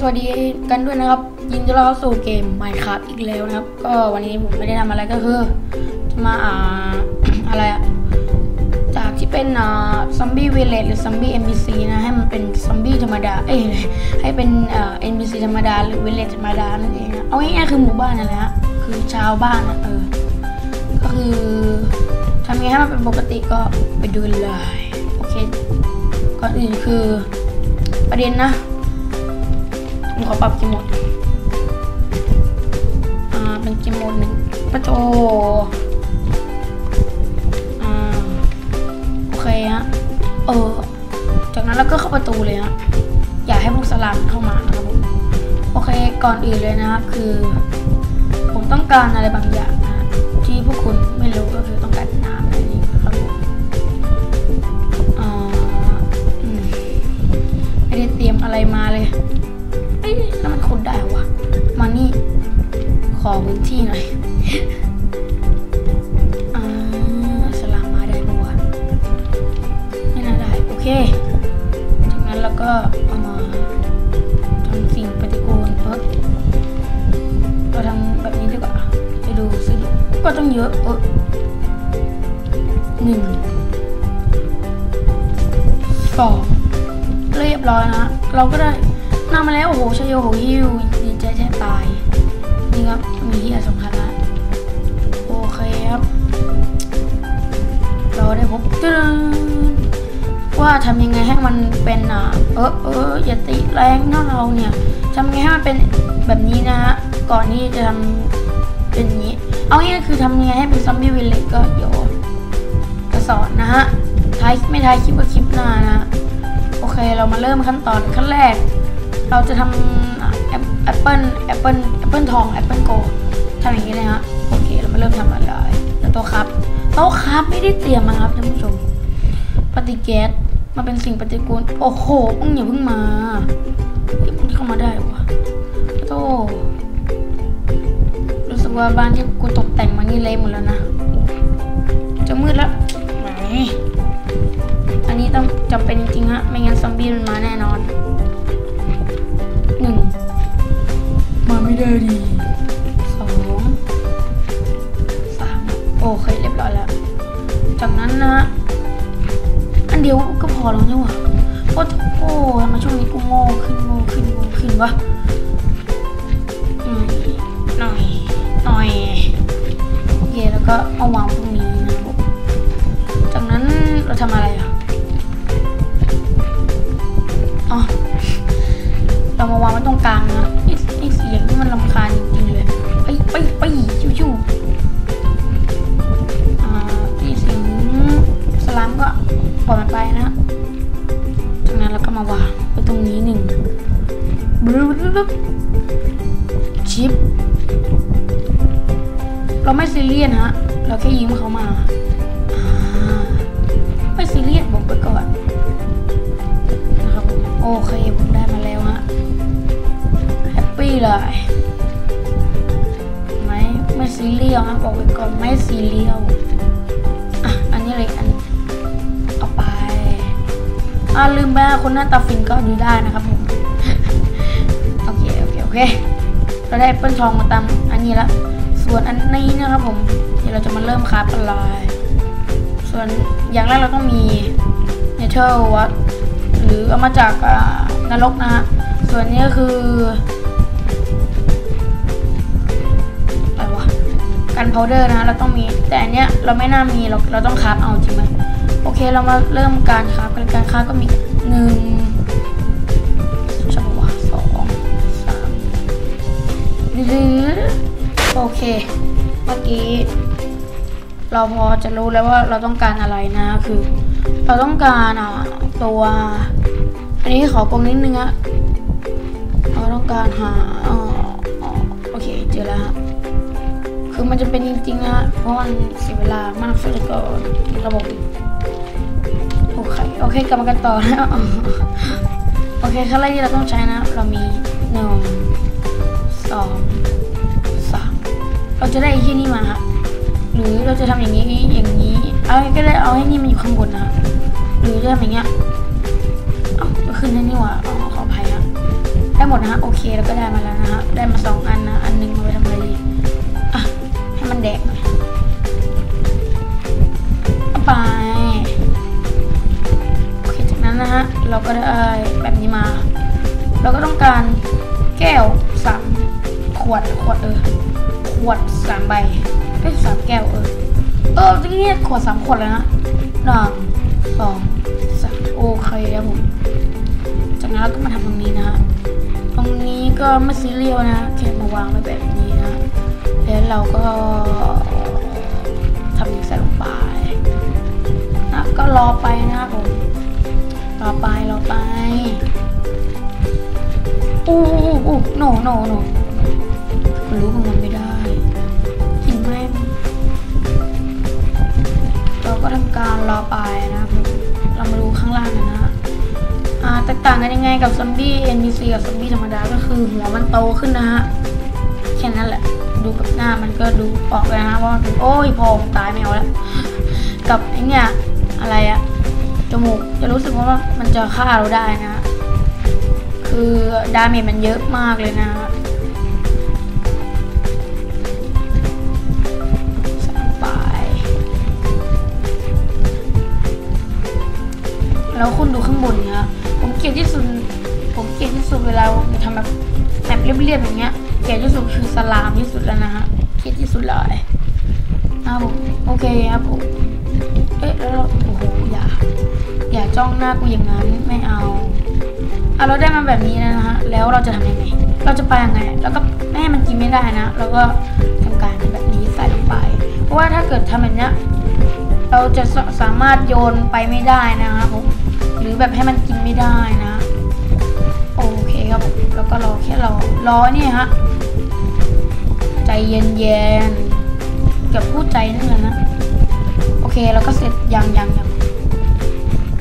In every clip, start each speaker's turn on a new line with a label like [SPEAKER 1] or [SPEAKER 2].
[SPEAKER 1] สวัสดีกันด้วยนะครับ ยินดีต้อนรับเข้าสู่เกม Minecraft อีกแล้วนะครับ ก็วันนี้ผมไม่ได้ทำอะไรก็คือจะมาอ่าอะไรอะจากที่เป็นอ่าซอมบี้วิลเลจหรือซอมบี้ NPC นะ ให้มันเป็นซอมบี้ธรรมดา เอ้ยให้เป็นอ่า NPC ธรรมดา หรือวิลเลจธรรมดานั่นเองนะเอาง่ายๆคือหมู่บ้านนั่นแหละฮะคือชาวบ้านนะเออก็คือทำยังไงให้มันเป็นปกติก็ไปดูเลยโอเคก่อนอื่นคือประเด็นนะ ผมขอปรับกี่โหมดอ่า เป็นกี่โหมดหนึ่งประโจอ่า โอเคฮะ เออ จากนั้นเราก็เข้าประตูเลยฮะ อย่าให้พวกสลามเข้ามานะครับผม โอเค ก่อนอื่นเลยนะครับ คือ ผมต้องการอะไรบางอย่างนะที่พวกคุณไม่รู้ก็คือ นี่หน่อยอ่าสลามมาได้ปะวะไม่น่าได้ โอเค จากนั้นเราก็เอามาทำสิ่งปฏิกูลปึ๊บเราทำแบบนี้ดีกว่า จะดูสนุกก็ต้องเยอะเออหนึ่งสองเรียบร้อยนะ เราก็ได้นำมาแล้ว โอ้โหชยโยโหฮิว มีที่สำคัญละโอเคครับ เราได้พบตึ้งว่าทำยังไงให้มันเป็นอะเออเอออย่าติแรงเนาะเราเนี่ยทำยังไงให้มันเป็นแบบนี้นะฮะก่อนที่จะทำเป็นอย่างนี้ เอาง่ายๆคือทำยังไงให้เป็นซอมบี้วิลเลจก็เดี๋ยวจะสอนนะฮะท้ายไม่ท้ายคลิปก็คลิปหน้านะฮะโอเคเรามาเริ่มขั้นตอนขั้นแรก เราจะทำแอปเปิลแอปเปิลแอปเปิลทองแอปเปิลโก ทำอย่างนี้เลยฮะโอเคเรามาเริ่มทำอะไรแล้วโต๊ะครับโต๊ะครับไม่ได้เตรียมมาครับท่านผู้ชมปฏิแก๊สมาเป็นสิ่งปฏิกูลโอ้โหมึงอย่าเพิ่งมาเฮ้ยมึงเข้ามาได้วะโตรู้สึกว่าบ้านที่กูตกแต่งมานี่เละหมดแล้วนะจะมืดแล้วไหนอันนี้ต้องจำเป็นจริงๆฮะไม่งั้นซอมบี้มันมาแน่นอนหนึ่งมาไม่ได้ดี เคเรียบร้อยแล้ว จากนั้นนะอันเดียวก็พอแล้วนี่หว่าโอ้โหทำไมช่วงนี้กูโง่ขึ้นโง่ขึ้นโง่ขึ้นวะหน่อยหน่อยหน่อยโอเคแล้วก็เอาวางตรงนี้นะจากนั้นเราทำอะไรอะอ๋อเรามาวางไว้ตรงกลางนะไอ้เสียงนี่มันรำคาญจริงๆเลยไปไปไป ซีเรียสฮะ เราแค่ยืมเขามาไม่ซีเรียสบอกไปก่อนนะครับผมโอเคผมได้มาแล้วฮะแฮปปี้เลยไม่ไม่ซีเรียสฮะบอกไปก่อนไม่ซีเรียสอะอันนี้เลยอันเอาไปอ่าลืมไปคนหน้าตาฟินก็ดูได้นะครับผมโอเคโอเคโอเคเราได้เปิ้ลทองมาตามอันนี้ละ ส่วนอันนี้นะครับผมเดี๋ยวเราจะมาเริ่มคราฟกันเลยส่วนอย่างแรกเราต้องมีเนเธอร์วัตหรือเอามาจากนรกนะฮะส่วนนี้ก็คืออะไรวะกันพาวเดอร์นะเราต้องมีแต่อันเนี้ยเราไม่น่ามีเราเราต้องคราฟเอาจริงไหมโอเคเรามาเริ่มการค้ากันการค้าก็มีหนึ่งชัวสองสามหรือ โอเค เมื่อกี้ เราพอจะรู้แล้วว่าเราต้องการอะไรนะคือ เราต้องการอะตัว อันนี้ขอกลมนิดนึงอะเราต้องการหาออโอเคเจอแล้วฮะคือมันจะเป็นจริงๆนะเพราะมันเสียเวลามากสุดก็ระบบโอเคโอเคกลับมากันต่อนะโอเคขั้นแรกที่เราต้องใช้นะ เรามีหนึ่งสอง เราจะได้ไอ้ที่นี่มาฮะหรือเราจะทำอย่างนี้อย่างนี้ เอาก็ได้เอาให้นี่มันอยู่ข้างบนนะหรือจะทำอย่างเงี้ยเอ้าขึ้นได้นี่ว่าอ๋อขออภัยฮะได้หมดนะฮะโอเคแล้วก็ได้มาแล้วนะฮะได้มาสองอันนะอันหนึงเอาไปทำอะไรดีอะให้มันแดกหน่อยไปโอเคจากนั้นนะฮะเราก็ได้แบบนี้มา เราก็ต้องการแก้วสามขวดขวดเออ ขวดสามใบเอ้สามแก้วเออ เออที่นี่ขวดสามขวดเลยนะหนึ่งสองสามโอเคครับผม จากนั้นเราก็มาทำตรงนี้นะฮะ ตรงนี้ก็ไม่ซีเรียลนะแค่มาวางไว้แบบนี้นะ แล้วเราก็ทำนี้ใส่ลงไปนะก็รอไปนะครับผม รอไปรอไปอู้อู้อู้โนโนโนมันรู้ของ การรอไปนะครับเรามาดูข้างล่างกันนะฮะแตกต่างกันยังไงกับซอมบี้ NPC กับซอมบี้ธรรมดาก็คือหัวมันโตขึ้นนะฮะแค่นั้นแหละ ดูกับหน้ามันก็ดูออกเลยนะว่ามันเป็นโอ้ยพอผมตายไม่เอาแล้วกับไอเนี่ยอะไรอะจมูกจะรู้สึกว่ามันจะฆ่าเราได้นะฮะคือดาเมจมันเยอะมากเลยนะ แล้วคุณดูข้างบนเนี่ยฮะผมเกลียดที่สุดผมเกลียดที่สุดเวลาผมทำแบบแบบเรียบๆอย่างเงี้ยเกลียดที่สุดคือสลามที่สุดแล้วนะฮะเกลียดที่สุดเลยนะครับผมโอเคครับผมเอ๊ะแล้วเราโอ้โหอย่าอย่าจ้องหน้ากูอย่างนั้นไม่เอาเอะเราได้มาแบบนี้แล้วนะฮะแล้วเราจะทำยังไง เราจะไปยังไง แล้วก็ไม่ให้มันกินไม่ได้นะ แล้วก็ทำการแบบนี้ใส่ลงไป เพราะว่าถ้าเกิดทำแบบเนี้ยเราจะสสามารถโยนไปไม่ได้นะครับผม หรือแบบให้มันกินไม่ได้นะ โอเคครับผมแล้วก็รอแค่รอรอเนี่ยฮะ ใจเย็นๆเกือบพูดใจนั่นแหละนะ โอเคแล้วก็เสร็จยังยังยัง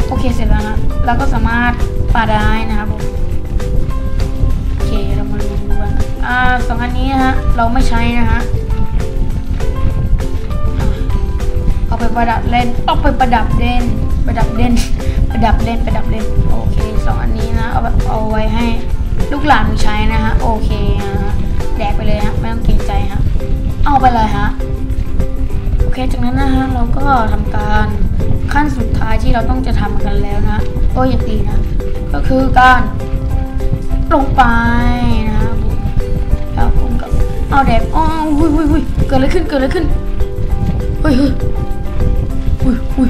[SPEAKER 1] โอเคเสร็จแล้วนะเราก็สามารถปาได้นะครับผมโอเคเรามาดูกันอ่าสองอันนี้นะฮะเราไม่ใช้นะฮะเอาไปประดับเล่นเอาไปประดับเล่นประดับเล่น ประดับเล่นประดับเล่นโอเคสองอันนี้นะเอาเอาไว้ให้ลูกหลานใช้นะฮะโอเคฮะแดกไปเลยฮะไม่ต้องเกรงใจฮะเอาไปเลยฮะโอเคจากนั้นนะฮะเราก็ทำการขั้นสุดท้ายที่เราต้องจะทำกันแล้วนะโอ้ยอย่าตีนะก็คือการลงไปนะครับผมแล้วผมก็เอาแดกอ๋อหุยหุยหุยเกิดอะไรขึ้นเกิดอะไรขึ้นเฮ้ยเฮ้ยอุ้ยอุ้ย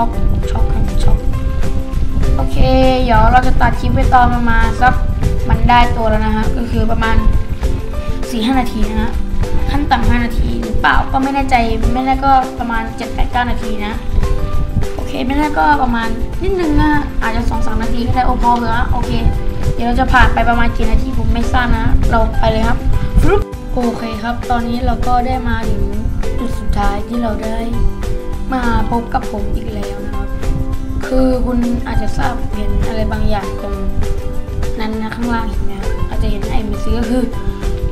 [SPEAKER 1] ช็อกช็อกครับช็อกโอเค เดี๋ยวเราจะตัดคลิปไปตอนประมาณสักมันได้ตัวแล้วนะฮะก็คือประมาณ4 5นาทีนะฮะขั้นต่ำ5นาทีหรือเปล่าก็ไม่แน่ใจไม่แน่ก็ประมาณ7 8 9นาทีนะโอเคไม่แน่ก็ประมาณนิดนึงนะอาจจะ2 3นาทีก็ได้โอพอเหอะโอเคเดี๋ยวเราจะผ่านไปประมาณกี่นาทีผมไม่ทราบนะเราไปเลยครับโอเคครับ ตอนนี้เราก็ได้มาถึงจุดสุดท้ายที่เราได้ มาพบกับผมอีกแล้วนะครับ คือคุณอาจจะทราบเห็นอะไรบางอย่างตรงนั้นนะข้างล่างเห็นไหมอาจจะเห็นไอ้มิซีก็คือ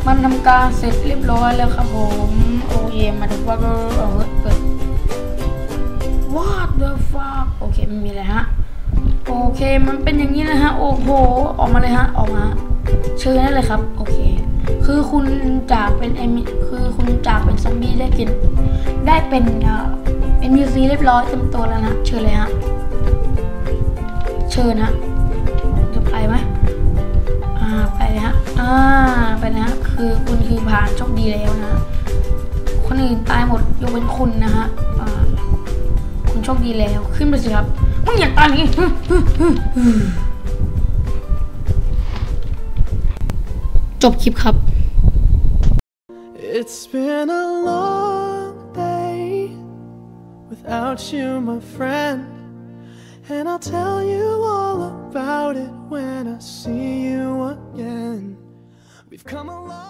[SPEAKER 1] มันทำการเสร็จเรียบร้อยแล้วครับผมโอเคมาดูว่าก็เออเกิด What the fuck โอเคไม่มีอะไรฮะ โอเคมันเป็นอย่างนี้นะฮะ โอ้โห ออกมาเลยฮะ ออกมา เชิญได้เลยครับ โอเค คือคุณจากเป็นเอมิคือคุณจากเป็นซอมบี้ได้กิน ได้เป็น เอ่อเป็นมิวซีเรียบร้อยเต็มตัวแล้วนะ เชิญเลยฮะ เชิญฮะจะไปไหมอ่า ไปเลยฮะ อ่า ไปนะฮะ คือคุณคือผ่านโชคดีแล้วนะ คนอื่นตายหมดยกเว้นคุณนะฮะ อ่า คุณโชคดีแล้ว ขึ้นไปสิครับ มึงอย่าตายอย่างนี้จบคลิปครับ
[SPEAKER 2] It's been a long without you, my friend. And I'll tell you all about it when I see you again. We've come a long